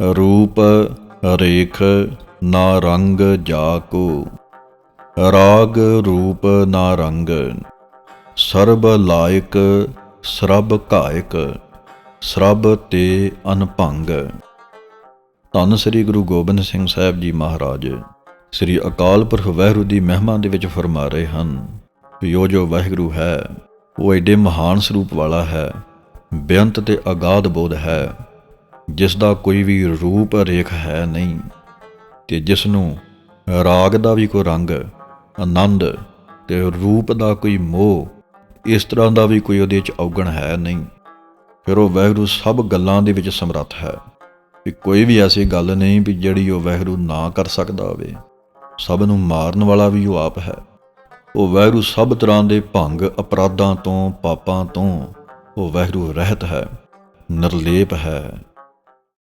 ਰੂਪ ਰੇਖ ਨਾ ਰੰਗ ਜਾ ਕੋ। ਰਾਗ ਰੂਪ ਨਾ ਰੰਗ, ਸਰਬ ਲਾਇਕ, ਸਰਬ ਘਾਇਕ, ਸਰਬ ਤੇ ਅਨਭੰਗ। ਧੰਨ ਸ੍ਰੀ ਗੁਰੂ ਗੋਬਿੰਦ ਸਿੰਘ ਸਾਹਿਬ ਜੀ ਮਹਾਰਾਜ, ਸ੍ਰੀ ਅਕਾਲ ਪੁਰਖ ਵਾਹਿਗੁਰੂ ਦੀ ਮਹਿਮਾ ਦੇ ਵਿੱਚ ਫਰਮਾ ਰਹੇ ਹਨ ਕਿ ਉਹ ਜੋ ਵਾਹਿਗੁਰੂ ਹੈ, ਉਹ ਐਡੇ ਮਹਾਨ ਸਰੂਪ ਵਾਲਾ ਹੈ, ਬੇਅੰਤ ਤੇ ਅਗਾਧ ਬੋਧ ਹੈ। ਜਿਸ ਦਾ ਕੋਈ ਵੀ ਰੂਪ ਰੇਖ ਹੈ ਨਹੀਂ, ਤੇ ਜਿਸ ਨੂੰ ਰਾਗ ਦਾ ਵੀ ਕੋਈ ਰੰਗ, ਆਨੰਦ ਤੇ ਰੂਪ ਦਾ ਕੋਈ ਮੋਹ, ਇਸ ਤਰ੍ਹਾਂ ਦਾ ਵੀ ਕੋਈ ਉਹਦੇ 'ਚ ਔਗਣ ਹੈ ਨਹੀਂ। ਫਿਰ ਉਹ ਵਾਹਿਗੁਰੂ ਸਭ ਗੱਲਾਂ ਦੇ ਵਿੱਚ ਸਮਰੱਥ ਹੈ ਵੀ ਕੋਈ ਵੀ ਐਸੀ ਗੱਲ ਨਹੀਂ ਵੀ ਜਿਹੜੀ ਉਹ ਵਾਹਿਗੁਰੂ ਨਾ ਕਰ ਸਕਦਾ ਹੋਵੇ। ਸਭ ਨੂੰ ਮਾਰਨ ਵਾਲਾ ਵੀ ਉਹ ਆਪ ਹੈ। ਉਹ ਵਾਹਿਗੁਰੂ ਸਭ ਤਰ੍ਹਾਂ ਦੇ ਭੰਗ, ਅਪਰਾਧਾਂ ਤੋਂ, ਪਾਪਾਂ ਤੋਂ ਉਹ ਵਾਹਿਗੁਰੂ ਰਹਿਤ ਹੈ, ਨਿਰਲੇਪ ਹੈ।